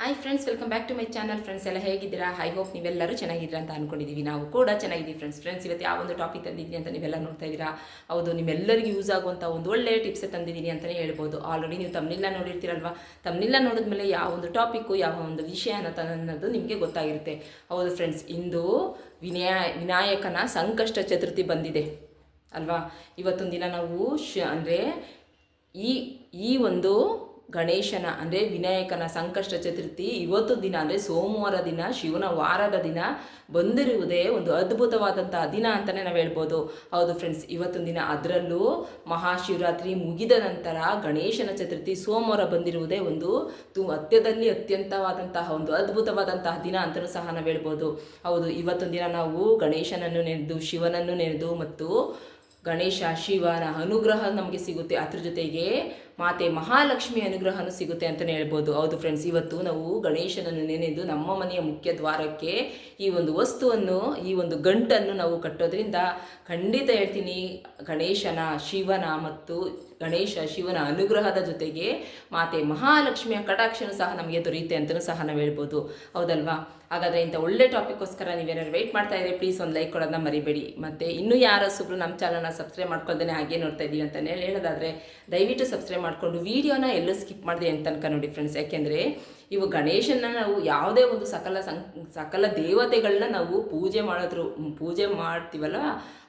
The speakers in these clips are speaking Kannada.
Hi friends welcome back to my channel friends ಎಲ್ಲ ಹೇಗಿದ್ದೀರಾ? ಐ ಹೋಪ್ ನೀವೆಲ್ಲರೂ ಚೆನ್ನಾಗಿದ್ದೀರಾ ಅಂತ ಅಂದ್ಕೊಂಡಿದ್ದೀವಿ ನಾವು ಕೂಡ ಚೆನ್ನಾಗಿದ್ದೀವಿ ಫ್ರೆಂಡ್ಸ್ ಫ್ರೆಂಡ್ಸ್ ಇವತ್ತು ಯಾವ ಒಂದು ಟಾಪಿಕ್ ತಂದಿದ್ದೀನಿ ಅಂತ ನೀವೆಲ್ಲ ನೋಡ್ತಾ ಇದ್ದೀರಾ? ಹೌದು, ನಿಮ್ಮೆಲ್ಲರಿಗೂ ಯೂಸ್ ಆಗುವಂಥ ಒಂದು ಒಳ್ಳೆ ಟಿಪ್ಸ್ ತಂದಿದ್ದೀನಿ ಅಂತಲೇ ಹೇಳ್ಬೋದು. ಆಲ್ರೆಡಿ ನೀವು ತಮ್ಮನಿಲ್ಲ ನೋಡಿರ್ತೀರಲ್ವಾ? ತಮ್ಮನಿಲ್ಲ ನೋಡಿದ್ಮೇಲೆ ಯಾವ ಒಂದು ಟಾಪಿಕ್ಕು ಯಾವ ಒಂದು ವಿಷಯ ಅನ್ನೋ ಅನ್ನೋದು ನಿಮಗೆ ಗೊತ್ತಾಗಿರುತ್ತೆ. ಹೌದು ಫ್ರೆಂಡ್ಸ್ ಇಂದು ವಿನಯ, ವಿನಾಯಕನ ಸಂಕಷ್ಟ ಚತುರ್ಥಿ ಬಂದಿದೆ. ಅಲ್ವಾ? ಇವತ್ತೊಂದು ದಿನ ನಾವು ಶ, ಅಂದರೆ ಈ ಈ ಒಂದು ಗಣೇಶನ ಅಂದರೆ ವಿನಾಯಕನ ಸಂಕಷ್ಟ ಚತುರ್ಥಿ ಇವತ್ತು ದಿನ ಅಂದರೆ ಸೋಮವಾರ ದಿನ, ಶಿವನ ವಾರದ ದಿನ ಬಂದಿರುವುದೇ ಒಂದು ಅದ್ಭುತವಾದಂಥ ದಿನ ಅಂತಲೇ ನಾವು ಹೇಳ್ಬೋದು. ಹೌದು ಫ್ರೆಂಡ್ಸ್ ಇವತ್ತಿನ ದಿನ ಅದರಲ್ಲೂ ಮಹಾಶಿವರಾತ್ರಿ ಮುಗಿದ ನಂತರ ಗಣೇಶನ ಚತುರ್ಥಿ ಸೋಮವಾರ ಬಂದಿರುವುದೇ ಒಂದು ತು ಅತ್ಯದಲ್ಲಿ ಅತ್ಯಂತವಾದಂತಹ ಒಂದು ಅದ್ಭುತವಾದಂತಹ ದಿನ ಅಂತಲೂ ಸಹ ನಾವು ಹೇಳ್ಬೋದು. ಹೌದು ಇವತ್ತೊಂದು ದಿನ ನಾವು ಗಣೇಶನನ್ನು ನೆನೆದು, ಶಿವನನ್ನು ನೆನೆದು ಮತ್ತು ಗಣೇಶ, ಶಿವನ ಅನುಗ್ರಹ ನಮಗೆ ಸಿಗುತ್ತೆ. ಅದ್ರ ಜೊತೆಗೆ ಮಾತೆ ಮಹಾಲಕ್ಷ್ಮಿ ಅನುಗ್ರಹನೂ ಸಿಗುತ್ತೆ ಅಂತಲೇ ಹೇಳ್ಬೋದು. ಹೌದು ಫ್ರೆಂಡ್ಸ್ ಇವತ್ತು ನಾವು ಗಣೇಶನನ್ನು ನೆನೆದು ನಮ್ಮ ಮನೆಯ ಮುಖ್ಯ ದ್ವಾರಕ್ಕೆ ಈ ಒಂದು ವಸ್ತುವನ್ನು, ಈ ಒಂದು ಗಂಟನ್ನು ನಾವು ಕಟ್ಟೋದ್ರಿಂದ ಖಂಡಿತ ಹೇಳ್ತೀನಿ, ಗಣೇಶನ ಶಿವನ ಮತ್ತು ಗಣೇಶ ಶಿವನ ಅನುಗ್ರಹದ ಜೊತೆಗೆ ಮಾತೆ ಮಹಾಲಕ್ಷ್ಮಿಯ ಕಟಾಕ್ಷನು ಸಹ ನಮಗೆ ದೊರೆಯುತ್ತೆ ಅಂತಲೂ ಸಹ ನಾವು ಹೇಳ್ಬೋದು. ಹೌದಲ್ವಾ? ಹಾಗಾದರೆ ಇಂಥ ಒಳ್ಳೆ ಟಾಪಿಕ್ಗೋಸ್ಕರ ನೀವೇನಾದ್ರು ವೆಯ್ಟ್ ಮಾಡ್ತಾ ಇದ್ರೆ ಪ್ಲೀಸ್ ಒಂದು ಲೈಕ್ ಕೊಡೋದನ್ನ ಮರಿಬೇಡಿ. ಮತ್ತು ಇನ್ನೂ ಯಾರು ಸುಬ್ರು ನಮ್ಮ ಚಾನಲ್ನ ಸಬ್ಸ್ಕ್ರೈಬ್ ಮಾಡ್ಕೊಳ್ದೇ ಹಾಗೆ ನೋಡ್ತಾ ಇದ್ದೀವಿ ಅಂತಲೇ ಹೇಳೋದಾದರೆ ದಯವಿಟ್ಟು ಸಬ್ಸ್ಕ್ರೈಬ್ ಮಾಡಿಕೊಂಡು ವೀಡಿಯೋನ ಎಲ್ಲೂ ಸ್ಕಿಪ್ ಮಾಡಿದೆ ಅಂತ ತನಕ ನೋಡಿ ಫ್ರೆಂಡ್ಸ್ ಯಾಕೆಂದರೆ ಇವು ಗಣೇಶನ ನಾವು ಯಾವುದೇ ಒಂದು ಸಕಲ ಸಂ, ಸಕಲ ದೇವತೆಗಳನ್ನ ನಾವು ಪೂಜೆ ಮಾಡೋದ್ರ, ಪೂಜೆ ಮಾಡ್ತೀವಲ್ಲ,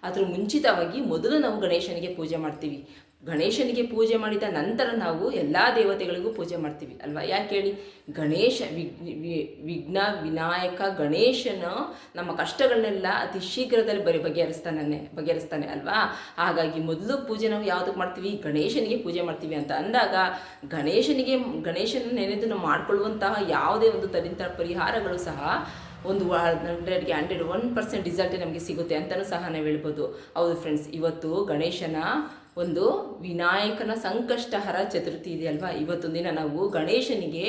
ಅದ್ರ ಮುಂಚಿತವಾಗಿ ಮೊದಲು ನಾವು ಗಣೇಶನಿಗೆ ಪೂಜೆ ಮಾಡ್ತೀವಿ. ಗಣೇಶನಿಗೆ ಪೂಜೆ ಮಾಡಿದ ನಂತರ ನಾವು ಎಲ್ಲ ದೇವತೆಗಳಿಗೂ ಪೂಜೆ ಮಾಡ್ತೀವಿ, ಅಲ್ವಾ? ಯಾಕೆ ಹೇಳಿ? ಗಣೇಶ ವಿಘ್ನ, ವಿನಾಯಕ, ಗಣೇಶನ ನಮ್ಮ ಕಷ್ಟಗಳನ್ನೆಲ್ಲ ಅತಿ ಶೀಘ್ರದಲ್ಲಿ ಬರಿ ಬಗೆಹರಿಸ್ತಾನೆ ಬಗೆಹರಿಸ್ತಾನೆ, ಅಲ್ವಾ? ಹಾಗಾಗಿ ಮೊದಲು ಪೂಜೆ ನಾವು ಯಾವುದಕ್ಕೆ ಮಾಡ್ತೀವಿ? ಗಣೇಶನಿಗೆ ಪೂಜೆ ಮಾಡ್ತೀವಿ ಅಂತ ಅಂದಾಗ ಗಣೇಶನಿಗೆ ಗಣೇಶನ ನೆನೆದು ನಾವು ಮಾಡ್ಕೊಳ್ಳುವಂತಹ ಯಾವುದೇ ಒಂದು ತರಿಂತ ಪರಿಹಾರಗಳು ಸಹ ಒಂದು ಹಂಡ್ರೆಡ್ಗೆ ಹಂಡ್ರೆಡ್ ಒನ್ ಪರ್ಸೆಂಟ್ ರಿಸಲ್ಟ್ ನಮಗೆ ಸಿಗುತ್ತೆ ಅಂತಲೂ ಸಹ ನಾವು ಹೇಳ್ಬೋದು. ಹೌದು ಫ್ರೆಂಡ್ಸ್ ಇವತ್ತು ಗಣೇಶನ ಒಂದು ವಿನಾಯಕನ ಸಂಕಷ್ಟಹರ ಚತುರ್ಥಿ ಇದೆ ಅಲ್ವಾ ಇವತ್ತೊಂದು ದಿನ ನಾವು ಗಣೇಶನಿಗೆ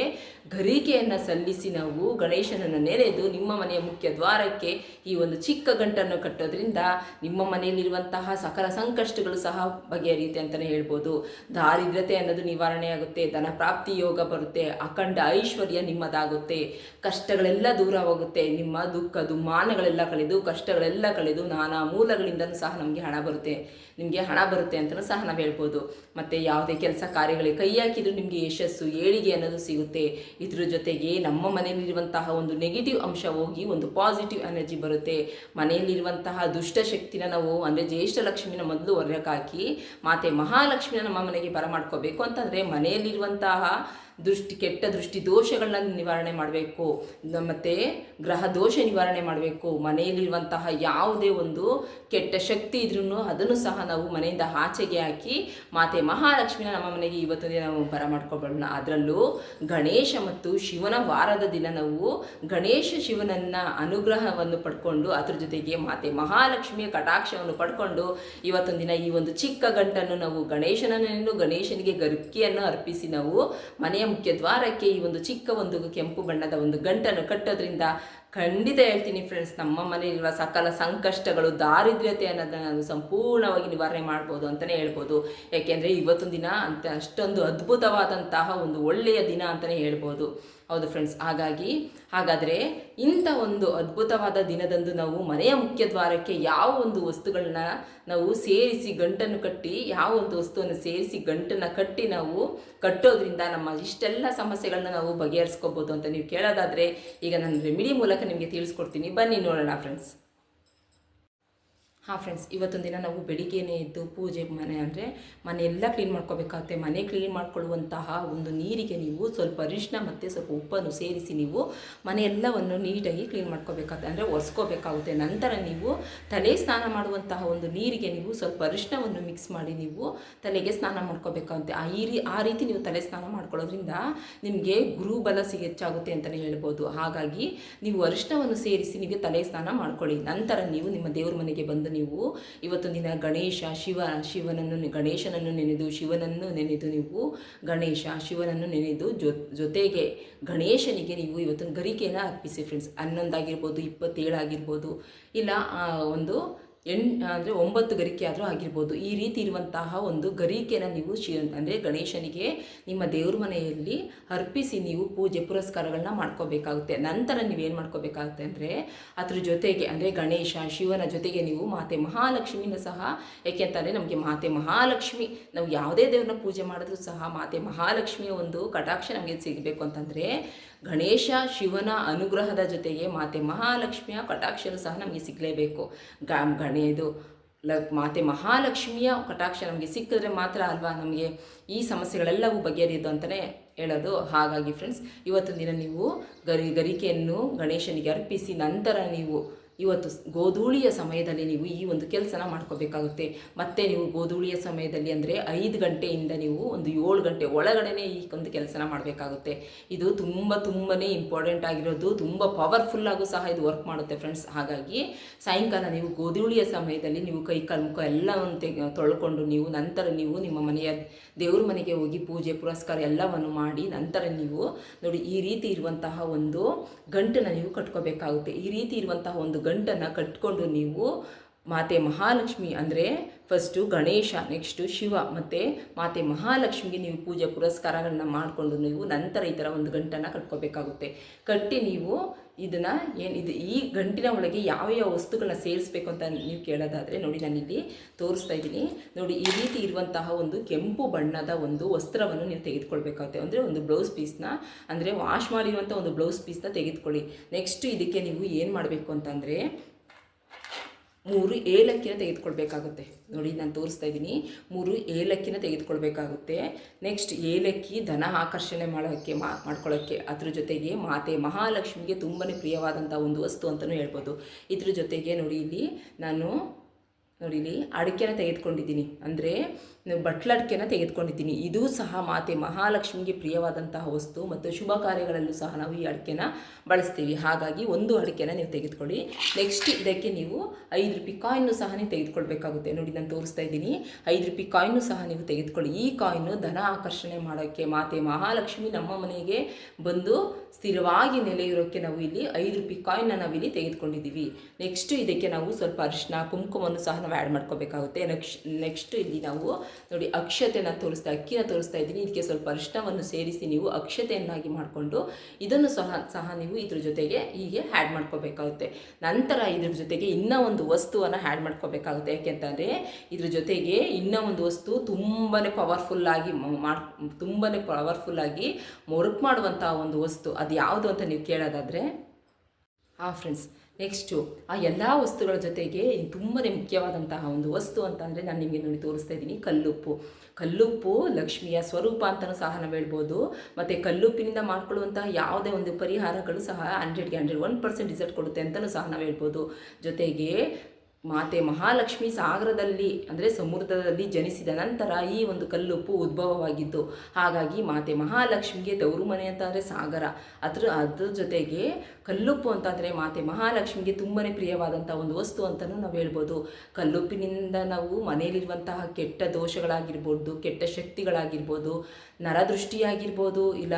ಗರಿಕೆಯನ್ನು ಸಲ್ಲಿಸಿ ನಾವು ಗಣೇಶನನ್ನು ನೆನೆದು ನಿಮ್ಮ ಮನೆಯ ಮುಖ್ಯ ದ್ವಾರಕ್ಕೆ ಈ ಒಂದು ಚಿಕ್ಕ ಗಂಟನ್ನು ಕಟ್ಟೋದ್ರಿಂದ ನಿಮ್ಮ ಮನೆಯಲ್ಲಿರುವಂತಹ ಸಕಲ ಸಂಕಷ್ಟಗಳು ಸಹ ಬಗೆಹರಿಯುತ್ತೆ ಅಂತಲೇ ಹೇಳ್ಬೋದು. ದಾರಿದ್ರತೆ ಅನ್ನೋದು ನಿವಾರಣೆ ಆಗುತ್ತೆ, ಧನ ಪ್ರಾಪ್ತಿ ಯೋಗ ಬರುತ್ತೆ, ಅಖಂಡ ಐಶ್ವರ್ಯ ನಿಮ್ಮದಾಗುತ್ತೆ, ಕಷ್ಟಗಳೆಲ್ಲ ದೂರವಾಗುತ್ತೆ ನಿಮ್ಮ ದುಃಖ ದುಮ್ಮಾನಗಳೆಲ್ಲ ಕಳೆದು, ಕಷ್ಟಗಳೆಲ್ಲ ಕಳೆದು ನಾನಾ ಮೂಲಗಳಿಂದಲೂ ಸಹ ನಮಗೆ ಹಣ ಬರುತ್ತೆ, ನಿಮಗೆ ಹಣ ಬರುತ್ತೆ ಅಂತಲೂ ಸಹ ನಾವು ಹೇಳ್ಬೋದು. ಮತ್ತು ಯಾವುದೇ ಕೆಲಸ ಕಾರ್ಯಗಳಿಗೆ ಕೈ ಹಾಕಿದ್ರು ನಿಮಗೆ ಯಶಸ್ಸು, ಏಳಿಗೆ ಅನ್ನೋದು ಸಿಗುತ್ತೆ. ಇದ್ರ ಜೊತೆಗೆ ನಮ್ಮ ಮನೆಯಲ್ಲಿರುವಂತಹ ಒಂದು ನೆಗೆಟಿವ್ ಅಂಶ ಹೋಗಿ ಒಂದು ಪಾಸಿಟಿವ್ ಎನರ್ಜಿ ಬರುತ್ತೆ. ಮನೆಯಲ್ಲಿರುವಂತಹ ದುಷ್ಟಶಕ್ತಿನ ನಾವು ಅಂದರೆ ಜ್ಯೇಷ್ಠ ಲಕ್ಷ್ಮಿನ ಮೊದಲು ಹೊರಕಾಕಿ ಮಾತೆ ಮಹಾಲಕ್ಷ್ಮಿನ ನಮ್ಮ ಮನೆಗೆ ಬರಮಾಡ್ಕೋಬೇಕು ಅಂತಂದರೆ ಮನೆಯಲ್ಲಿರುವಂತಹ ದೃಷ್ಟಿ, ಕೆಟ್ಟ ದೃಷ್ಟಿ ದೋಷಗಳನ್ನ ನಿವಾರಣೆ ಮಾಡಬೇಕು. ಮತ್ತು ಗ್ರಹ ದೋಷ ನಿವಾರಣೆ ಮಾಡಬೇಕು. ಮನೆಯಲ್ಲಿರುವಂತಹ ಯಾವುದೇ ಒಂದು ಕೆಟ್ಟ ಶಕ್ತಿ ಇದ್ರೂ ಅದನ್ನು ಸಹ ನಾವು ಮನೆಯಿಂದ ಆಚೆಗೆ ಹಾಕಿ ಮಾತೆ ಮಹಾಲಕ್ಷ್ಮಿನ ನಮ್ಮ ಮನೆಗೆ ಇವತ್ತು ನಾವು ಬರ ಮಾಡ್ಕೊಬೋಣ ಅದರಲ್ಲೂ ಗಣೇಶ ಮತ್ತು ಶಿವನ ವಾರದ ದಿನ ನಾವು ಗಣೇಶ ಶಿವನನ್ನ ಅನುಗ್ರಹವನ್ನು ಪಡ್ಕೊಂಡು ಅದ್ರ ಜೊತೆಗೆ ಮಾತೆ ಮಹಾಲಕ್ಷ್ಮಿಯ ಕಟಾಕ್ಷವನ್ನು ಪಡ್ಕೊಂಡು ಇವತ್ತೊಂದು ದಿನ ಈ ಒಂದು ಚಿಕ್ಕ ಗಂಟನ್ನು ನಾವು ಗಣೇಶನನ್ನು ಗಣೇಶನಿಗೆ ಗರ್ಕಿಯನ್ನು ಅರ್ಪಿಸಿ ನಾವು ಮನೆಯ ಮುಖ್ಯ ದ್ವಾರಕ್ಕೆ ಈ ಒಂದು ಚಿಕ್ಕ ಒಂದು ಕೆಂಪು ಬಣ್ಣದ ಒಂದು ಗಂಟನ್ನು ಕಟ್ಟೋದ್ರಿಂದ ಖಂಡಿತ ಹೇಳ್ತೀನಿ ಫ್ರೆಂಡ್ಸ್ ನಮ್ಮ ಮನೆಯಲ್ಲಿರುವ ಸಕಲ ಸಂಕಷ್ಟಗಳು, ದಾರಿದ್ರ್ಯತೆ ಅನ್ನೋದನ್ನು ಸಂಪೂರ್ಣವಾಗಿ ನಿವಾರಣೆ ಮಾಡ್ಬೋದು ಅಂತಲೇ ಹೇಳ್ಬೋದು. ಯಾಕೆಂದರೆ ಇವತ್ತೊಂದು ದಿನ ಅಂತ ಅಷ್ಟೊಂದು ಅದ್ಭುತವಾದಂತಹ ಒಂದು ಒಳ್ಳೆಯ ದಿನ ಅಂತಲೇ ಹೇಳ್ಬೋದು. ಹೌದು ಫ್ರೆಂಡ್ಸ್ ಹಾಗಾಗಿ, ಹಾಗಾದರೆ ಇಂಥ ಒಂದು ಅದ್ಭುತವಾದ ದಿನದಂದು ನಾವು ಮನೆಯ ಮುಖ್ಯ ದ್ವಾರಕ್ಕೆ ಯಾವ ಒಂದು ವಸ್ತುಗಳನ್ನ ನಾವು ಸೇರಿಸಿ ಗಂಟನ್ನು ಕಟ್ಟಿ, ಯಾವ ಒಂದು ವಸ್ತುವನ್ನು ಸೇರಿಸಿ ಗಂಟನ್ನು ಕಟ್ಟಿ ನಾವು ಕಟ್ಟೋದ್ರಿಂದ ನಮ್ಮ ಇಷ್ಟೆಲ್ಲ ಸಮಸ್ಯೆಗಳನ್ನ ನಾವು ಬಗೆಹರಿಸ್ಕೋಬೋದು ಅಂತ ನೀವು ಕೇಳೋದಾದರೆ ಈಗ ನಾನು ರೆಮಿಡಿ ಮೂಲಕ ನಿಮಗೆ ತಿಳಿಸ್ಕೊಡ್ತೀನಿ. ಬನ್ನಿ ನೋಡೋಣ ಫ್ರೆಂಡ್ಸ್ ಹಾಂ ಫ್ರೆಂಡ್ಸ್ ಇವತ್ತೊಂದು ದಿನ ನಾವು ಬೆಳಿಗ್ಗೆನೇ ಎದ್ದು ಪೂಜೆ ಮನೆ ಅಂದರೆ ಮನೆಯೆಲ್ಲ ಕ್ಲೀನ್ ಮಾಡ್ಕೋಬೇಕಾಗುತ್ತೆ. ಮನೆ ಕ್ಲೀನ್ ಮಾಡ್ಕೊಳ್ಳುವಂತಹ ಒಂದು ನೀರಿಗೆ ನೀವು ಸ್ವಲ್ಪ ಅರಿಶಿನ ಮತ್ತು ಸ್ವಲ್ಪ ಉಪ್ಪನ್ನು ಸೇರಿಸಿ ನೀವು ಮನೆಯೆಲ್ಲವನ್ನು ನೀಟಾಗಿ ಕ್ಲೀನ್ ಮಾಡ್ಕೋಬೇಕಾಗುತ್ತೆ. ಅಂದರೆ ಒರೆಸ್ಕೋಬೇಕಾಗುತ್ತೆ. ನಂತರ ನೀವು ತಲೆ ಸ್ನಾನ ಮಾಡುವಂತಹ ಒಂದು ನೀರಿಗೆ ನೀವು ಸ್ವಲ್ಪ ಅರಿಶಿನವನ್ನು ಮಿಕ್ಸ್ ಮಾಡಿ ನೀವು ತಲೆಗೆ ಸ್ನಾನ ಮಾಡ್ಕೋಬೇಕಾಗುತ್ತೆ. ಆ ಈ ಆ ರೀತಿ ನೀವು ತಲೆ ಸ್ನಾನ ಮಾಡ್ಕೊಳ್ಳೋದ್ರಿಂದ ನಿಮಗೆ ಗುರುಬಲ ಸಿ ಹೆಚ್ಚಾಗುತ್ತೆ ಅಂತಲೇ ಹೇಳ್ಬೋದು. ಹಾಗಾಗಿ ನೀವು ಅರಿಶಿನವನ್ನು ಸೇರಿಸಿ ನೀವು ತಲೆ ಸ್ನಾನ ಮಾಡ್ಕೊಳ್ಳಿ. ನಂತರ ನೀವು ನಿಮ್ಮ ದೇವ್ರ ಮನೆಗೆ ಬಂದು ನೀವು. ಇವತ್ತು ದಿನ ಗಣೇಶ ಶಿವ, ಶಿವನನ್ನು ಗಣೇಶನನ್ನು ನೆನೆದು, ಶಿವನನ್ನು ನೆನೆದು ನೀವು ಗಣೇಶ, ಶಿವನನ್ನು ನೆನೆದು ಜೊತೆಗೆ ಗಣೇಶನಿಗೆ ನೀವು ಇವತ್ತು ಗರಿಕೆಯನ್ನು ಅರ್ಪಿಸಿ ಫ್ರೆಂಡ್ಸ್ ಹನ್ನೊಂದಾಗಿರ್ಬೋದು ಇಪ್ಪತ್ತೇಳು ಆಗಿರ್ಬೋದು ಇಲ್ಲ ಒಂದು ಎಣ್ ಅಂದರೆ ಒಂಬತ್ತು ಗರಿಕೆ ಆದರೂ ಆಗಿರ್ಬೋದು. ಈ ರೀತಿ ಇರುವಂತಹ ಒಂದು ಗರಿಕೆನ ನೀವು ಶಿ, ಅಂದರೆ ಗಣೇಶನಿಗೆ ನಿಮ್ಮ ದೇವ್ರ ಮನೆಯಲ್ಲಿ ಅರ್ಪಿಸಿ ನೀವು ಪೂಜೆ ಪುರಸ್ಕಾರಗಳನ್ನ ಮಾಡ್ಕೋಬೇಕಾಗುತ್ತೆ. ನಂತರ ನೀವೇನು ಮಾಡ್ಕೋಬೇಕಾಗುತ್ತೆ ಅಂದರೆ ಅದ್ರ ಜೊತೆಗೆ, ಅಂದರೆ ಗಣೇಶ, ಶಿವನ ಜೊತೆಗೆ ನೀವು ಮಾತೆ ಮಹಾಲಕ್ಷ್ಮಿನ ಸಹ ಏಕೆಂತಂದರೆ ನಮಗೆ ಮಾತೆ ಮಹಾಲಕ್ಷ್ಮಿ, ನಾವು ಯಾವುದೇ ದೇವ್ರನ್ನ ಪೂಜೆ ಮಾಡಿದ್ರೂ ಸಹ ಮಾತೆ ಮಹಾಲಕ್ಷ್ಮಿಯ ಒಂದು ಕಟಾಕ್ಷ ನಮಗೆ ಸಿಗಬೇಕು ಅಂತಂದರೆ ಗಣೇಶ ಶಿವನ ಅನುಗ್ರಹದ ಜೊತೆಗೆ ಮಾತೆ ಮಹಾಲಕ್ಷ್ಮಿಯ ಕಟಾಕ್ಷರು ಸಹ ನಮಗೆ ಸಿಗಲೇಬೇಕು. ಗ ಗಣೇದು ಲ ಮಾತೆ ಮಹಾಲಕ್ಷ್ಮಿಯ ಕಟಾಕ್ಷ ನಮಗೆ ಸಿಕ್ಕಿದ್ರೆ ಮಾತ್ರ ಅಲ್ವಾ ನಮಗೆ ಈ ಸಮಸ್ಯೆಗಳೆಲ್ಲವೂ ಬಗೆಹರಿಯೋದು ಅಂತಲೇ ಹೇಳೋದು. ಹಾಗಾಗಿ ಫ್ರೆಂಡ್ಸ್ ಇವತ್ತು ದಿನ ನೀವು ಗರಿ, ಗರಿಕೆಯನ್ನು ಗಣೇಶನಿಗೆ ಅರ್ಪಿಸಿ ನಂತರ ನೀವು ಇವತ್ತು ಗೋಧೂಳಿಯ ಸಮಯದಲ್ಲಿ ನೀವು ಈ ಒಂದು ಕೆಲಸನ ಮಾಡ್ಕೋಬೇಕಾಗುತ್ತೆ. ಮತ್ತೆ ನೀವು ಗೋಧೂಳಿಯ ಸಮಯದಲ್ಲಿ ಅಂದರೆ ಐದು ಗಂಟೆಯಿಂದ ನೀವು ಒಂದು ಏಳು ಗಂಟೆ ಒಳಗಡೆನೇ ಈ ಒಂದು ಕೆಲಸನ ಮಾಡಬೇಕಾಗುತ್ತೆ. ಇದು ತುಂಬ ತುಂಬಾ ಇಂಪಾರ್ಟೆಂಟ್ ಆಗಿರೋದು. ತುಂಬ ಪವರ್ಫುಲ್ಲಾಗೂ ಸಹ ಇದು ವರ್ಕ್ ಮಾಡುತ್ತೆ ಫ್ರೆಂಡ್ಸ್ ಹಾಗಾಗಿ ಸಾಯಂಕಾಲ ನೀವು ಗೋಧೂಳಿಯ ಸಮಯದಲ್ಲಿ ನೀವು ಕೈ ಕಾಲು ಮುಖ ಎಲ್ಲವನ್ನು ತೊಳ್ಕೊಂಡು ನೀವು ನಂತರ ನೀವು ನಿಮ್ಮ ಮನೆಯ ದೇವ್ರ ಮನೆಗೆ ಹೋಗಿ ಪೂಜೆ, ಪುರಸ್ಕಾರ ಎಲ್ಲವನ್ನು ಮಾಡಿ ನಂತರ ನೀವು ನೋಡಿ ಈ ರೀತಿ ಇರುವಂತಹ ಒಂದು ಗಂಟನ್ನು ನೀವು ಕಟ್ಕೋಬೇಕಾಗುತ್ತೆ. ಈ ರೀತಿ ಇರುವಂತಹ ಒಂದು ಗಂಟನ್ನು ಕಟ್ಕೊಂಡು ನೀವು ಮಾತೆ ಮಹಾಲಕ್ಷ್ಮಿ ಅಂದರೆ ಫಸ್ಟು ಗಣೇಶ, ನೆಕ್ಸ್ಟು ಶಿವ, ಮತ್ತು ಮಾತೆ ಮಹಾಲಕ್ಷ್ಮಿಗೆ ನೀವು ಪೂಜೆ ಪುರಸ್ಕಾರಗಳನ್ನ ಮಾಡಿಕೊಂಡು ನೀವು ನಂತರ ಈ ಥರ ಒಂದು ಗಂಟನ್ನು ಕಟ್ಕೋಬೇಕಾಗುತ್ತೆ. ಕಟ್ಟಿ ನೀವು ಇದನ್ನು ಏನು ಇದು ಈ ಗಂಟಿನ ಒಳಗೆ ಯಾವ ಯಾವ ವಸ್ತುಗಳನ್ನ ಸೇರಿಸ್ಬೇಕು ಅಂತ ನೀವು ಕೇಳೋದಾದರೆ ನೋಡಿ ನಾನಿಲ್ಲಿ ತೋರಿಸ್ತಾ ಇದ್ದೀನಿ. ನೋಡಿ ಈ ರೀತಿ ಇರುವಂತಹ ಒಂದು ಕೆಂಪು ಬಣ್ಣದ ಒಂದು ವಸ್ತ್ರವನ್ನು ನೀವು ತೆಗೆದುಕೊಳ್ಬೇಕಾಗುತ್ತೆ. ಅಂದರೆ ಒಂದು ಬ್ಲೌಸ್ ಪೀಸ್ನ, ಅಂದರೆ ವಾಶ್ ಮಾಡಿರುವಂಥ ಒಂದು ಬ್ಲೌಸ್ ಪೀಸ್ನ ತೆಗೆದುಕೊಳ್ಳಿ. ನೆಕ್ಸ್ಟ್ ಇದಕ್ಕೆ ನೀವು ಏನು ಮಾಡಬೇಕು ಅಂತಂದರೆ ಮೂರು ಏಲಕ್ಕಿನ ತೆಗೆದುಕೊಳ್ಬೇಕಾಗುತ್ತೆ. ನೋಡಿ, ನಾನು ತೋರಿಸ್ತಾ ಇದ್ದೀನಿ. ಮೂರು ಏಲಕ್ಕಿನ ತೆಗೆದುಕೊಳ್ಬೇಕಾಗುತ್ತೆ. ನೆಕ್ಸ್ಟ್ ಏಲಕ್ಕಿ ಧನ ಆಕರ್ಷಣೆ ಮಾಡೋಕ್ಕೆ, ಮಾ, ಮಾಡ್ಕೊಳ್ಳೋಕ್ಕೆ. ಅದ್ರ ಜೊತೆಗೆ ಮಾತೆ ಮಹಾಲಕ್ಷ್ಮಿಗೆ ತುಂಬಾ ಪ್ರಿಯವಾದಂಥ ಒಂದು ವಸ್ತು ಅಂತಲೂ ಹೇಳ್ಬೋದು. ಇದ್ರ ಜೊತೆಗೆ ನೋಡಿ, ಇಲ್ಲಿ ನಾನು ನೋಡಿ ಇಲ್ಲಿ ಅಡಿಕೆನ ತೆಗೆದುಕೊಂಡಿದ್ದೀನಿ. ಅಂದರೆ ಬಟ್ಲಡಿಕೆನ ತೆಗೆದುಕೊಂಡಿದ್ದೀನಿ. ಇದು ಸಹ ಮಾತೆ ಮಹಾಲಕ್ಷ್ಮಿಗೆ ಪ್ರಿಯವಾದಂತಹ ವಸ್ತು ಮತ್ತು ಶುಭ ಕಾರ್ಯಗಳಲ್ಲೂ ಸಹ ನಾವು ಈ ಅಡಿಕೆನ ಬಳಸ್ತೀವಿ. ಹಾಗಾಗಿ ಒಂದು ಅಡಿಕೆನ ನೀವು ತೆಗೆದುಕೊಳ್ಳಿ. ನೆಕ್ಸ್ಟ್ ಇದಕ್ಕೆ ನೀವು ಐದು ರೂಪಾಯಿ ಕಾಯಿನ್ನು ಸಹ ನೀವು ತೆಗೆದುಕೊಳ್ಬೇಕಾಗುತ್ತೆ. ನೋಡಿ ನಾನು ತೋರಿಸ್ತಾ ಇದ್ದೀನಿ. ಐದು ರೂಪಾಯಿ ಕಾಯಿನ್ನು ಸಹ ನೀವು ತೆಗೆದುಕೊಳ್ಳಿ. ಈ ಕಾಯಿನ್ನು ಧನ ಆಕರ್ಷಣೆ ಮಾಡೋಕ್ಕೆ ಮಾತೆ ಮಹಾಲಕ್ಷ್ಮಿ ನಮ್ಮ ಮನೆಗೆ ಬಂದು ಸ್ಥಿರವಾಗಿ ನೆಲೆಯಿರೋಕ್ಕೆ ನಾವು ಇಲ್ಲಿ ಐದು ರೂಪಾಯಿ ಕಾಯಿನ್ನ ಇಲ್ಲಿ ತೆಗೆದುಕೊಂಡಿದ್ದೀವಿ. ನೆಕ್ಸ್ಟ್ ಇದಕ್ಕೆ ನಾವು ಸ್ವಲ್ಪ ಅರಿಶಿನ ಕುಂಕುಮವನ್ನು ಸಹ ನಾವು ಆ್ಯಡ್ ಮಾಡ್ಕೋಬೇಕಾಗುತ್ತೆ. ನೆಕ್ಸ್ಟ್ ನೆಕ್ಸ್ಟ್ ಇಲ್ಲಿ ನಾವು ನೋಡಿ ಅಕ್ಷತೆಯನ್ನು ತೋರಿಸ್ತಾ ಅಕ್ಕಿನ ತೋರಿಸ್ತಾ ಇದ್ದೀನಿ. ಇದಕ್ಕೆ ಸ್ವಲ್ಪ ಅರಿಶಿನವನ್ನು ಸೇರಿಸಿ ನೀವು ಅಕ್ಷತೆಯನ್ನಾಗಿ ಮಾಡಿಕೊಂಡು ಇದನ್ನು ಸಹ ಸಹ ನೀವು ಇದ್ರ ಜೊತೆಗೆ ಹೀಗೆ ಆ್ಯಡ್ ಮಾಡ್ಕೋಬೇಕಾಗುತ್ತೆ. ನಂತರ ಇದ್ರ ಜೊತೆಗೆ ಇನ್ನೂ ಒಂದು ವಸ್ತುವನ್ನು ಆ್ಯಡ್ ಮಾಡ್ಕೋಬೇಕಾಗುತ್ತೆ. ಯಾಕೆಂತಂದರೆ ಇದ್ರ ಜೊತೆಗೆ ಇನ್ನೂ ಒಂದು ವಸ್ತು ತುಂಬಾ ಪವರ್ಫುಲ್ಲಾಗಿ ಮಾಡ್ ತುಂಬಾ ಪವರ್ಫುಲ್ಲಾಗಿ ವರ್ಕ್ ಮಾಡುವಂಥ ಒಂದು ವಸ್ತು. ಅದು ಯಾವುದು ಅಂತ ನೀವು ಕೇಳೋದಾದರೆ ಹಾಂ ಫ್ರೆಂಡ್ಸ್ ನೆಕ್ಸ್ಟು ಆ ಎಲ್ಲ ವಸ್ತುಗಳ ಜೊತೆಗೆ ತುಂಬಾ ಮುಖ್ಯವಾದಂತಹ ಒಂದು ವಸ್ತು ಅಂತಂದರೆ ನಾನು ನಿಮಗೆ ನೋಡಿ ತೋರಿಸ್ತಾ ಇದ್ದೀನಿ, ಕಲ್ಲುಪ್ಪು. ಕಲ್ಲುಪ್ಪು ಲಕ್ಷ್ಮಿಯ ಸ್ವರೂಪ ಅಂತಲೂ ಸಹ ನಾವು ಹೇಳ್ಬೋದು. ಮತ್ತು ಕಲ್ಲುಪ್ಪಿನಿಂದ ಮಾಡ್ಕೊಳ್ಳುವಂತಹ ಯಾವುದೇ ಒಂದು ಪರಿಹಾರಗಳು ಸಹ ಹಂಡ್ರೆಡ್ಗೆ ಹಂಡ್ರೆಡ್ ಒನ್ ಪರ್ಸೆಂಟ್ ರಿಸಲ್ಟ್ ಕೊಡುತ್ತೆ ಅಂತಲೂ ಸಹ ನಾವು ಹೇಳ್ಬೋದು. ಜೊತೆಗೆ ಮಾತೆ ಮಹಾಲಕ್ಷ್ಮಿ ಸಾಗರದಲ್ಲಿ, ಅಂದರೆ ಸಮುದ್ರದಲ್ಲಿ ಜನಿಸಿದ ನಂತರ ಈ ಒಂದು ಕಲ್ಲುಪ್ಪು ಉದ್ಭವವಾಗಿತ್ತು ಹಾಗಾಗಿ ಮಾತೆ ಮಹಾಲಕ್ಷ್ಮಿಗೆ ತವರು ಮನೆ ಅಂತಂದರೆ ಸಾಗರ. ಅದ್ರ ಅದ್ರ ಜೊತೆಗೆ ಕಲ್ಲುಪ್ಪು ಅಂತಂದರೆ ಮಾತೆ ಮಹಾಲಕ್ಷ್ಮಿಗೆ ತುಂಬಾ ಪ್ರಿಯವಾದಂಥ ಒಂದು ವಸ್ತು ಅಂತಲೂ ನಾವು ಹೇಳ್ಬೋದು. ಕಲ್ಲುಪ್ಪಿನಿಂದ ನಾವು ಮನೆಯಲ್ಲಿರುವಂತಹ ಕೆಟ್ಟ ದೋಷಗಳಾಗಿರ್ಬೋದು, ಕೆಟ್ಟ ಶಕ್ತಿಗಳಾಗಿರ್ಬೋದು, ನರದೃಷ್ಟಿಯಾಗಿರ್ಬೋದು, ಇಲ್ಲ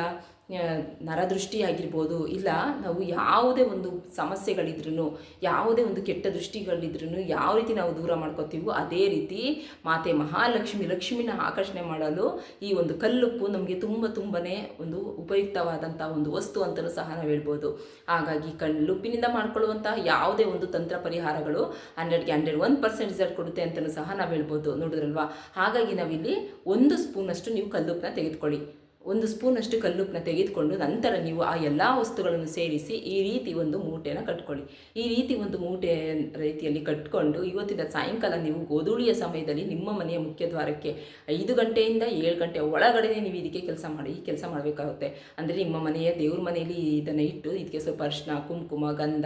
ಆ, ನರದೃಷ್ಟಿ ಆಗಿರ್ಬೋದು ಇಲ್ಲ ನಾವು ಯಾವುದೇ ಒಂದು ಸಮಸ್ಯೆಗಳಿದ್ರೂ ಯಾವುದೇ ಒಂದು ಕೆಟ್ಟ ದೃಷ್ಟಿಗಳಿದ್ರೂ ಯಾವ ರೀತಿ ನಾವು ದೂರ ಮಾಡ್ಕೋತೀವೋ ಅದೇ ರೀತಿ ಮಾತೆ ಮಹಾಲಕ್ಷ್ಮಿ ಲಕ್ಷ್ಮಿನ ಆಕರ್ಷಣೆ ಮಾಡಲು ಈ ಒಂದು ಕಲ್ಲುಪ್ಪು ನಮಗೆ ತುಂಬ ತುಂಬಾ ಒಂದು ಉಪಯುಕ್ತವಾದಂಥ ಒಂದು ವಸ್ತು ಅಂತಲೂ ಸಹ ನಾವು ಹೇಳ್ಬೋದು. ಹಾಗಾಗಿ ಕಲ್ಲುಪ್ಪಿನಿಂದ ಮಾಡ್ಕೊಳ್ಳುವಂತಹ ಯಾವುದೇ ಒಂದು ತಂತ್ರ ಪರಿಹಾರಗಳು ಹಂಡ್ರೆಡ್ಗೆ ಹಂಡ್ರೆಡ್ ಒನ್ ಪರ್ಸೆಂಟ್ ರಿಸಲ್ಟ್ ಕೊಡುತ್ತೆ ಅಂತಲೂ ಸಹ ನಾವು ಹೇಳ್ಬೋದು. ನೋಡಿದ್ರಲ್ವಾ? ಹಾಗಾಗಿ ನಾವಿಲ್ಲಿ ಒಂದು ಸ್ಪೂನಷ್ಟು ನೀವು ಕಲ್ಲುಪ್ಪನ್ನ ತೆಗೆದುಕೊಳ್ಳಿ. ಒಂದು ಸ್ಪೂನಷ್ಟು ಕಲ್ಲುಪ್ಪನ್ನ ತೆಗೆದುಕೊಂಡು ನಂತರ ನೀವು ಆ ಎಲ್ಲ ವಸ್ತುಗಳನ್ನು ಸೇರಿಸಿ ಈ ರೀತಿ ಒಂದು ಮೂಟೆನ ಕಟ್ಕೊಳ್ಳಿ. ಈ ರೀತಿ ಒಂದು ಮೂಟೆ ರೀತಿಯಲ್ಲಿ ಕಟ್ಕೊಂಡು ಇವತ್ತಿನ ಸಾಯಂಕಾಲ ನೀವು ಗೋಧೂಳಿಯ ಸಮಯದಲ್ಲಿ ನಿಮ್ಮ ಮನೆಯ ಮುಖ್ಯ ದ್ವಾರಕ್ಕೆ ಐದು ಗಂಟೆಯಿಂದ ಏಳು ಗಂಟೆ ಒಳಗಡೆ ನೀವು ಇದಕ್ಕೆ ಕೆಲಸ ಮಾಡಿ, ಈ ಕೆಲಸ ಮಾಡಬೇಕಾಗುತ್ತೆ. ಅಂದರೆ ನಿಮ್ಮ ಮನೆಯ ದೇವ್ರ ಮನೆಯಲ್ಲಿ ಇದನ್ನು ಇಟ್ಟು ಇದಕ್ಕೆ ಸ್ವಲ್ಪ ಅರಿಶಿನ ಕುಂಕುಮ, ಗಂಧ,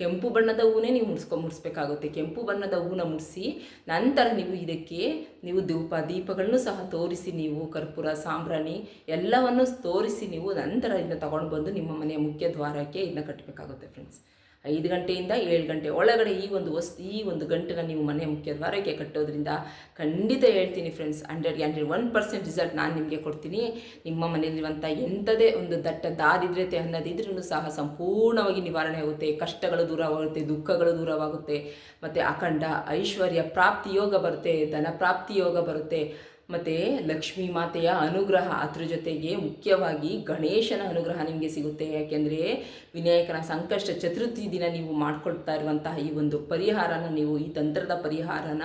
ಕೆಂಪು ಬಣ್ಣದ ಹೂನೇ ನೀವು ಮುಡಿಸ್ಕೊ, ಮುಡಿಸ್ಬೇಕಾಗುತ್ತೆ. ಕೆಂಪು ಬಣ್ಣದ ಹೂನ ಮುಡಿಸಿ ನಂತರ ನೀವು ಇದಕ್ಕೆ ನೀವು ಧೂಪ, ದೀಪಗಳನ್ನು ಸಹ ತೋರಿಸಿ ನೀವು ಕರ್ಪೂರ, ಸಾಂಬ್ರಾಣಿ ಎಲ್ಲವನ್ನು ತೋರಿಸಿ ನೀವು ನಂತರ ಇದನ್ನ ತಗೊಂಡು ಬಂದು ನಿಮ್ಮ ಮನೆಯ ಮುಖ್ಯ ದ್ವಾರಕ್ಕೆ ಇದನ್ನ ಕಟ್ಟಬೇಕಾಗುತ್ತೆ ಫ್ರೆಂಡ್ಸ್ ಐದು ಗಂಟೆಯಿಂದ ಏಳು ಗಂಟೆ ಒಳಗಡೆ ಈ ಒಂದು ವಸ್ತು ಈ ಒಂದು ಗಂಟೆನ ನೀವು ಮನೆ ಮುಖ್ಯ ದ್ವಾರಕ್ಕೆ ಕಟ್ಟೋದ್ರಿಂದ ಖಂಡಿತ ಹೇಳ್ತೀನಿ ಫ್ರೆಂಡ್ಸ್ ಹಂಡ್ರೆಡ್ಗೆ ಹಂಡ್ರೆಡ್ ಒನ್ ಪರ್ಸೆಂಟ್ ರಿಸಲ್ಟ್ ನಾನು ನಿಮಗೆ ಕೊಡ್ತೀನಿ. ನಿಮ್ಮ ಮನೆಯಲ್ಲಿರುವಂಥ ಎಂಥದೇ ಒಂದು ದಟ್ಟ ದಾರಿದ್ರ್ಯತೆ ಅನ್ನೋದಿದ್ರೂ ಸಹ ಸಂಪೂರ್ಣವಾಗಿ ನಿವಾರಣೆ ಆಗುತ್ತೆ. ಕಷ್ಟಗಳು ದೂರವಾಗುತ್ತೆ, ದುಃಖಗಳು ದೂರವಾಗುತ್ತೆ. ಮತ್ತು ಅಖಂಡ ಐಶ್ವರ್ಯ ಪ್ರಾಪ್ತಿ ಯೋಗ ಬರುತ್ತೆ, ಧನ ಪ್ರಾಪ್ತಿ ಯೋಗ ಬರುತ್ತೆ. ಮತ್ತು ಲಕ್ಷ್ಮೀ ಮಾತೆಯ ಅನುಗ್ರಹ ಅದ್ರ ಜೊತೆಗೆ ಮುಖ್ಯವಾಗಿ ಗಣೇಶನ ಅನುಗ್ರಹ ನಿಮಗೆ ಸಿಗುತ್ತೆ. ಯಾಕೆಂದರೆ ವಿನಾಯಕನ ಸಂಕಷ್ಟ ಚತುರ್ಥಿ ದಿನ ನೀವು ಮಾಡ್ಕೊಳ್ತಾ ಇರುವಂತಹ ಈ ಒಂದು ಪರಿಹಾರನ ನೀವು ಈ ತಂತ್ರದ ಪರಿಹಾರನ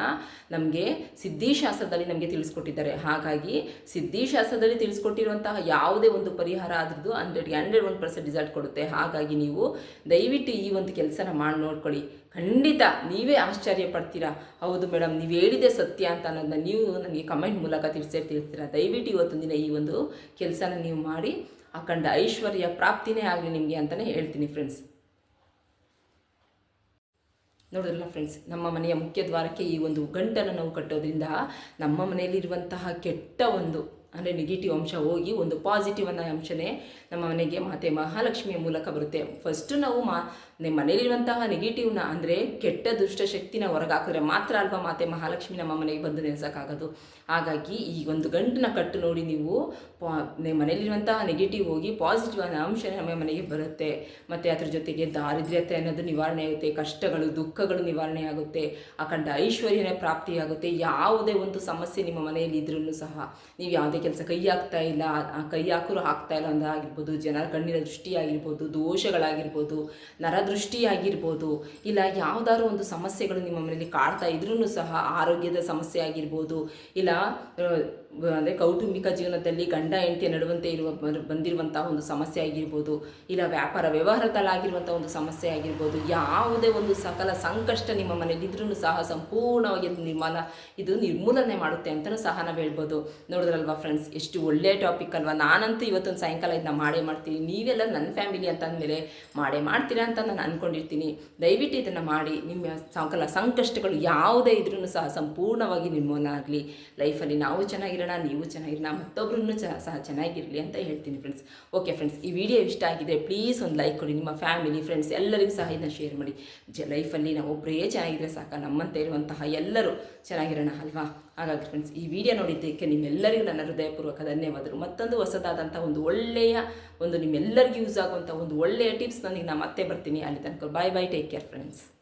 ನಮಗೆ ಸಿದ್ಧಿಶಾಸ್ತ್ರದಲ್ಲಿ ನಮಗೆ ತಿಳಿಸ್ಕೊಟ್ಟಿದ್ದಾರೆ. ಹಾಗಾಗಿ ಸಿದ್ಧಿಶಾಸ್ತ್ರದಲ್ಲಿ ತಿಳಿಸ್ಕೊಟ್ಟಿರುವಂತಹ ಯಾವುದೇ ಒಂದು ಪರಿಹಾರ ಆದ್ರದ್ದು ಹಂಡ್ರೆಡ್ಗೆ ಹಂಡ್ರೆಡ್ ಒನ್ ಪರ್ಸೆಂಟ್ ರಿಸಲ್ಟ್ ಕೊಡುತ್ತೆ. ಹಾಗಾಗಿ ನೀವು ದಯವಿಟ್ಟು ಈ ಒಂದು ಕೆಲಸನ ಮಾಡಿ ನೋಡ್ಕೊಳ್ಳಿ. ಖಂಡಿತ ನೀವೇ ಆಶ್ಚರ್ಯ ಪಡ್ತೀರಾ ಹೌದು ಮೇಡಮ್ ನೀವು ಹೇಳಿದೆ ಸತ್ಯ ಅಂತ ಅನ್ನೋದನ್ನ ನೀವು ನನಗೆ ಕಮೆಂಟ್ ಮೂಲಕ ತಿಳಿಸೇ ತಿಳಿಸ್ತೀರಾ? ದಯವಿಟ್ಟು ಇವತ್ತೊಂದು ದಿನ ಈ ಒಂದು ಕೆಲಸನ ನೀವು ಮಾಡಿ ಅಖಂಡ ಐಶ್ವರ್ಯ ಪ್ರಾಪ್ತಿನೇ ಆಗಲಿ ನಿಮಗೆ ಅಂತಲೇ ಹೇಳ್ತೀನಿ ಫ್ರೆಂಡ್ಸ್ ನೋಡಿದ್ರಲ್ಲ ಫ್ರೆಂಡ್ಸ್ ನಮ್ಮ ಮನೆಯ ಮುಖ್ಯ ದ್ವಾರಕ್ಕೆ ಈ ಒಂದು ಗಂಟನ್ನು ನಾವು ಕಟ್ಟೋದ್ರಿಂದ ನಮ್ಮ ಮನೆಯಲ್ಲಿರುವಂತಹ ಕೆಟ್ಟ ಒಂದು, ಅಂದರೆ ನೆಗೆಟಿವ್ ಅಂಶ ಹೋಗಿ ಒಂದು ಪಾಸಿಟಿವ್ ಅನ್ನೋ ಅಂಶನೇ ನಮ್ಮ ಮನೆಗೆ ಮಾತೆ ಮಹಾಲಕ್ಷ್ಮಿಯ ಮೂಲಕ ಬರುತ್ತೆ. ಫಸ್ಟು ನಾವು ಮಾ ನಿಮ್ಮ ಮನೇಲಿರುವಂತಹ ನೆಗೆಟಿವ್ನ ಅಂದರೆ ಕೆಟ್ಟ ದುಷ್ಟಶಕ್ತಿನ ಹೊರಗಾಕಿದ್ರೆ ಮಾತ್ರ ಅಲ್ವಾ ಮಾತೆ ಮಹಾಲಕ್ಷ್ಮಿ ನಮ್ಮ ಮನೆಗೆ ಬಂದು ನೆಲೆಸೋಕ್ಕಾಗೋದು ಹಾಗಾಗಿ ಈ ಒಂದು ಗಂಟನ್ನ ಕಟ್ಟು ನೋಡಿ ನೀವು ನಿಮ್ಮ ಮನೇಲಿರುವಂತಹ ನೆಗೆಟಿವ್ ಹೋಗಿ ಪಾಸಿಟಿವ್ ಅನ್ನೋ ಅಂಶ ನಮ್ಮ ಮನೆಗೆ ಬರುತ್ತೆ. ಮತ್ತು ಅದ್ರ ಜೊತೆಗೆ ದಾರಿದ್ರ್ಯತೆ ಅನ್ನೋದು ನಿವಾರಣೆ ಆಗುತ್ತೆ, ಕಷ್ಟಗಳು, ದುಃಖಗಳು ನಿವಾರಣೆ ಆಗುತ್ತೆ, ಅಖಂಡ ಐಶ್ವರ್ಯನೇ ಪ್ರಾಪ್ತಿಯಾಗುತ್ತೆ. ಯಾವುದೇ ಒಂದು ಸಮಸ್ಯೆ ನಿಮ್ಮ ಮನೆಯಲ್ಲಿ ಇದ್ರೂ ಸಹ ನೀವು ಯಾವುದೇ ಕೆಲಸ ಕೈ ಹಾಕ್ತಾ ಇಲ್ಲ ಕೈ ಹಾಕರು ಹಾಕ್ತಾ ಇಲ್ಲ ಅಂದಾಗಿರ್ಬೋದು, ಜನರ ಕಣ್ಣಿನ ದೃಷ್ಟಿಯಾಗಿರ್ಬೋದು, ದೋಷಗಳಾಗಿರ್ಬೋದು, ನರದೃಷ್ಟಿ ಆಗಿರ್ಬೋದು ಇಲ್ಲ ಯಾವುದಾದ್ರು ಒಂದು ಸಮಸ್ಯೆಗಳು ನಿಮ್ಮ ಮನೆಯಲ್ಲಿ ಕಾಡ್ತಾ ಇದ್ರೂ ಸಹ ಆರೋಗ್ಯದ ಸಮಸ್ಯೆ ಆಗಿರ್ಬೋದು, ಇಲ್ಲ ಅಂದರೆ ಕೌಟುಂಬಿಕ ಜೀವನದಲ್ಲಿ ಗಂಡ, ಹೆಂಡತಿಯ ನಡುವಂತೆ ಇರುವ ಬಂದಿರುವಂಥ ಒಂದು ಸಮಸ್ಯೆ ಆಗಿರ್ಬೋದು, ಇಲ್ಲ ವ್ಯಾಪಾರ ವ್ಯವಹಾರದಲ್ಲಾಗಿರುವಂಥ ಒಂದು ಸಮಸ್ಯೆ ಆಗಿರ್ಬೋದು, ಯಾವುದೇ ಒಂದು ಸಕಲ ಸಂಕಷ್ಟ ನಿಮ್ಮ ಮನೆಯಲ್ಲಿ ಇದ್ರೂ ಸಹ ಸಂಪೂರ್ಣವಾಗಿ ಅದು ನಿರ್ಮಾಣ, ಇದು ನಿರ್ಮೂಲನೆ ಮಾಡುತ್ತೆ ಅಂತಲೂ ಸಹ ನಾವು ಹೇಳ್ಬೋದು. ನೋಡಿದ್ರಲ್ವಾ ಫ್ರೆಂಡ್ಸ್, ಎಷ್ಟು ಒಳ್ಳೆಯ ಟಾಪಿಕ್ ಅಲ್ವಾ? ನಾನಂತೂ ಇವತ್ತೊಂದು ಸಾಯಂಕಾಲ ಇದನ್ನ ಮಾಡೇ ಮಾಡ್ತೀನಿ. ನೀವೆಲ್ಲ ನನ್ನ ಫ್ಯಾಮಿಲಿ ಅಂತ ಅಂದಮೇಲೆ ಮಾಡೇ ಮಾಡ್ತೀರಾ ಅಂತ ನಾನು ಅಂದ್ಕೊಂಡಿರ್ತೀನಿ ದಯವಿಟ್ಟು ಇದನ್ನು ಮಾಡಿ. ನಿಮ್ಮ ಸಕಲ ಸಂಕಷ್ಟಗಳು ಯಾವುದೇ ಇದ್ರೂ ಸಹ ಸಂಪೂರ್ಣವಾಗಿ ನಿಮ್ಮನ್ನಾಗಲಿ ಲೈಫಲ್ಲಿ ನಾವು ಚೆನ್ನಾಗಿರೋಣ, ನೀವು ಚೆನ್ನಾಗಿರೋಣ ಮತ್ತೊಬ್ಬರನ್ನು ಸಹ ಚೆನ್ನಾಗಿರಲಿ ಅಂತ ಹೇಳ್ತೀನಿ ಫ್ರೆಂಡ್ಸ್ ಓಕೆ ಫ್ರೆಂಡ್ಸ್ ಈ ವಿಡಿಯೋ ಇಷ್ಟ ಆಗಿದೆ ಪ್ಲೀಸ್ ಒಂದು ಲೈಕ್ ಕೊಡಿ. ನಿಮ್ಮ ಫ್ಯಾಮಿಲಿ ಫ್ರೆಂಡ್ಸ್ ಎಲ್ಲರಿಗೂ ಸಹ ಇದನ್ನು ಶೇರ್ ಮಾಡಿ. ಜ, ಲೈಫಲ್ಲಿ ನಾವು ಒಬ್ಬರೇ ಚೆನ್ನಾಗಿದ್ರೆ ಸಾಕ. ನಮ್ಮಂತೆ ಇರುವಂತಹ ಎಲ್ಲರೂ ಚೆನ್ನಾಗಿರೋಣ ಅಲ್ವಾ? ಹಾಗಾಗಿ ಫ್ರೆಂಡ್ಸ್ ಈ ವಿಡಿಯೋ ನೋಡಿದ್ದಕ್ಕೆ ನಿಮ್ಮೆಲ್ಲರಿಗೂ ನನ್ನ ಹೃದಯಪೂರ್ವಕ ಧನ್ಯವಾದಗಳು. ಮತ್ತೊಂದು ಹೊಸದಾದಂಥ ಒಂದು ಒಳ್ಳೆಯ ಒಂದು ನಿಮ್ಮೆಲ್ಲರಿಗೂ ಯೂಸ್ ಆಗುವಂಥ ಒಂದು ಒಳ್ಳೆಯ ಟಿಪ್ಸ್ ನನಗೆ ನಾನು ಮತ್ತೆ ಬರ್ತೀನಿ. and. Bye bye. Take care, friends.